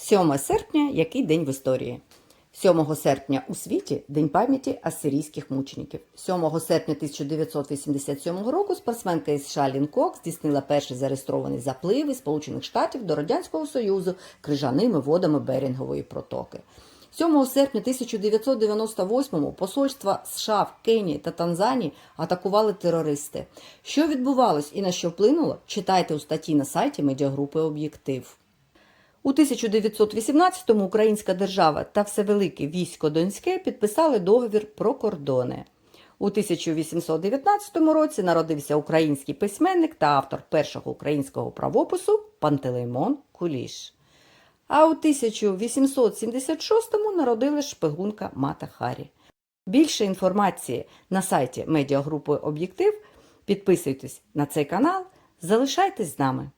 7 серпня який день в історії? 7 серпня у світі День пам'яті асирійських мучеників. 7 серпня 1987 року спортсменка із США Кок здійснила перший зареєстрований заплив із Сполучених Штатів до Радянського Союзу крижаними водами Берінгової протоки. 7 серпня 1998-му посольства США в Кенії та Танзанії атакували терористи. Що відбувалось і на що вплинуло, читайте у статті на сайті медіагрупи Об'єктив. У 1918-му Українська держава та Всевелике військо Донське підписали договір про кордони. У 1819 році народився український письменник та автор першого українського правопису Пантелеймон Куліш. А у 1876-му народилась шпигунка Мата Харі. Більше інформації на сайті медіагрупи Об'єктив. Підписуйтесь на цей канал, залишайтесь з нами.